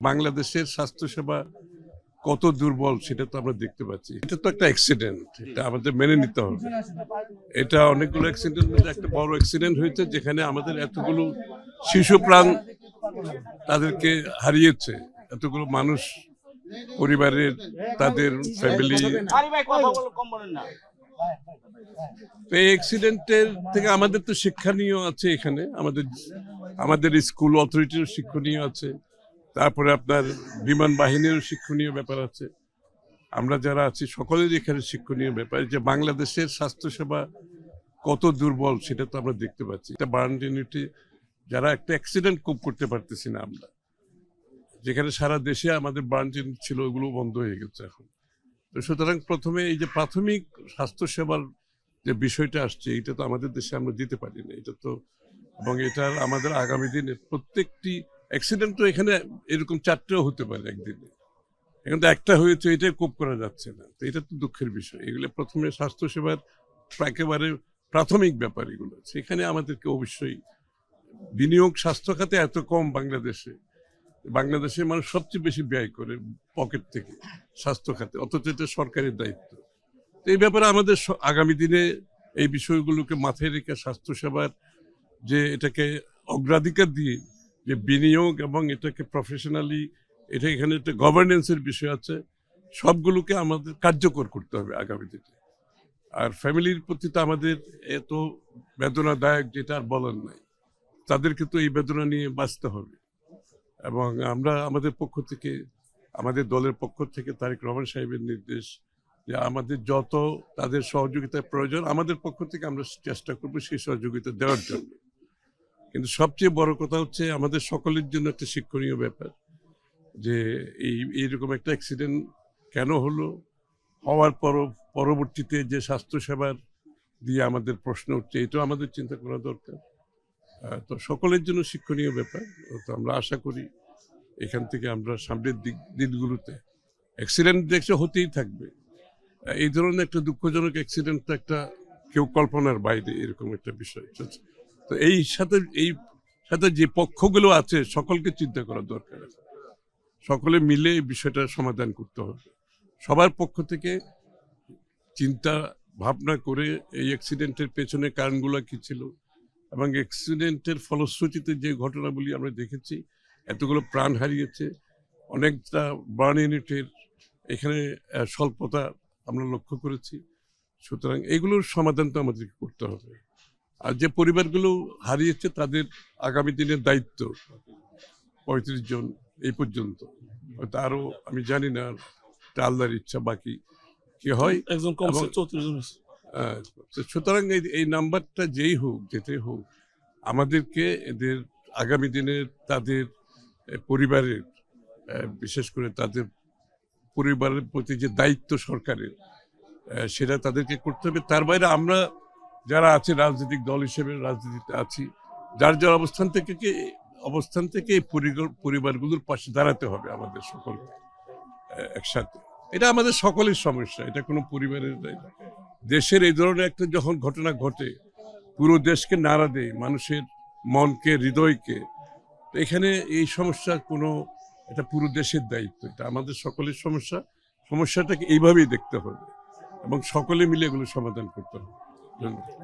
বাংলাদেশের স্বাস্থ্যসেবা কত দুর্বল সেটা তো আমরা দেখতে পাচ্ছি। এটা তো একটা অ্যাক্সিডেন্ট এটা আমাদের মেনে নিতে হবে। এটা অনেকগুলো অ্যাক্সিডেন্ট মধ্যে একটা বড় অ্যাক্সিডেন্ট হয়েছে যেখানে আমাদের এতগুলো শিশু প্রাণ তাদেরকে হারিয়েছে। এতগুলো মানুষ, পরিবারের, তাদের ফ্যামিলি এই অ্যাক্সিডেন্টের থেকে আমাদের তো শিক্ষণীয় আছে এখানে। আমাদের আমাদের স্কুল অথরিটিরও শিক্ষণীয় আছে। তারপরে আপনার বিমান বাহিনীরও শিক্ষণীয় ব্যাপার আছে। আমরা যারা আছি, সকলেরই এখানে শিক্ষণীয় ব্যাপার। যে বাংলাদেশের স্বাস্থ্যসেবা কত দুর্বল, সেটা তো আমরা দেখতে পাচ্ছি। এটা বার্ন যারা একটা অ্যাক্সিডেন্ট কোপ করতে পারতেছি না আমরা। যেখানে সারা দেশে আমাদের বার্ন ছিল ওগুলো বন্ধ হয়ে গেছে এখন। তো সুতরাং প্রথমে এই যে প্রাথমিক স্বাস্থ্যসেবার যে বিষয়টা আসছে এটা তো আমাদের দেশে আমরা দিতে পারি না এটা তো, এবং এটার আমাদের আগামী দিনে প্রত্যেকটি অ্যাক্সিডেন্ট তো এখানে এরকম চারটেও হতে পারে একদিনে। এখন তো একটা হয়েছে, এটাই কোপ করা যাচ্ছে না। তো এটা তো দুঃখের বিষয়। এগুলো প্রথমে স্বাস্থ্যসেবার একেবারে প্রাথমিক ব্যাপার এগুলো। সেখানে আমাদেরকে অবশ্যই বিনিয়োগ স্বাস্থ্য খাতে এত কম বাংলাদেশে বাংলাদেশে মানুষ সবচেয়ে বেশি ব্যয় করে পকেট থেকে স্বাস্থ্য খাতে, অথচ এটা সরকারের দায়িত্ব। তো এই ব্যাপারে আমাদের আগামী দিনে এই বিষয়গুলোকে মাথায় রেখে স্বাস্থ্যসেবার যে এটাকে অগ্রাধিকার দিয়ে যে বিনিয়োগ এবং এটাকে প্রফেশনালি এটা এখানে একটা গভর্নেন্সের বিষয় আছে, সবগুলোকে আমাদের কার্যকর করতে হবে আগামী দিনে। আর ফ্যামিলির প্রতি তো আমাদের এত বেদনাদায়ক যেটা আর বলার নাই। তাদেরকে তো এই বেদনা নিয়ে বাঁচতে হবে। এবং আমরা আমাদের পক্ষ থেকে, আমাদের দলের পক্ষ থেকে তারেক রহমান সাহেবের নির্দেশ যে আমাদের যত তাদের সহযোগিতার প্রয়োজন, আমাদের পক্ষ থেকে আমরা চেষ্টা করব সেই সহযোগিতা দেওয়ার জন্য। কিন্তু সবচেয়ে বড় কথা হচ্ছে আমাদের সকলের জন্য একটা শিক্ষণীয় ব্যাপার যে এই, এইরকম একটা অ্যাক্সিডেন্ট কেন হলো? হওয়ার পর পরবর্তীতে যে স্বাস্থ্যসেবার দিয়ে আমাদের প্রশ্ন উঠছে, এটাও আমাদের চিন্তা করা দরকার। তো সকলের জন্য শিক্ষণীয় ব্যাপার, তো আমরা আশা করি এখান থেকে আমরা সামনের দিক দিনগুলোতে অ্যাক্সিডেন্ট দেখছে হতেই থাকবে। এই ধরনের একটা দুঃখজনক অ্যাক্সিডেন্ট একটা কেউ কল্পনার বাইরে, এরকম একটা বিষয়। তো- এই সাথে এই সাথে যে পক্ষগুলো আছে, সকলকে চিন্তা করা দরকার আছে। সকলে মিলে এই বিষয়টা সমাধান করতে হবে। সবার পক্ষ থেকে চিন্তা ভাবনা করে এই অ্যাক্সিডেন্টের পেছনে কারণগুলো কি ছিল এবং অ্যাক্সিডেন্টের ফলশ্রুতিতে যে ঘটনাগুলি আমরা দেখেছি, এতগুলো প্রাণ হারিয়েছে, অনেকটা বার্ন ইউনিটের এখানে স্বল্পতা আমরা লক্ষ্য করেছি। সুতরাং এগুলোর সমাধান তো আমাদেরকে করতে হবে। আর যে পরিবারগুলো হারিয়েছে তাদের আগামী দিনের দায়িত্ব পঁয়ত্রিশ জন এই পর্যন্ত। হয়তো আরও আমি জানি না আল্লাহর ইচ্ছা বাকি কি হয়। একজন সুতরাং এই নাম্বারটা যেই হোক যেটাই হোক আমাদেরকে এদের আগামী দিনে তাদের পরিবারের বিশেষ করে তাদের পরিবারের প্রতি যে দায়িত্ব সরকারের সেটা তাদেরকে করতে হবে। তার বাইরে আমরা যারা আছে রাজনৈতিক দল হিসেবে রাজনীতিতে আছি, যার যার অবস্থান থেকে কি- অবস্থান থেকে পরিবারগুলোর পাশে দাঁড়াতে হবে আমাদের সকলকে একসাথে এটা আমাদের সকলের সমস্যা, এটা কোনো পরিবারের। দেশের এই ধরনের একটা যখন ঘটনা ঘটে, পুরো দেশকে নাড়া দেয়, মানুষের মনকে, হৃদয়কে এখানে এই সমস্যা কোনো, এটা পুরো দেশের দায়িত্ব, এটা আমাদের সকলের সমস্যা সমস্যাটাকে এইভাবেই দেখতে হবে এবং সকলে মিলে এগুলো সমাধান করতে হবে 嗯。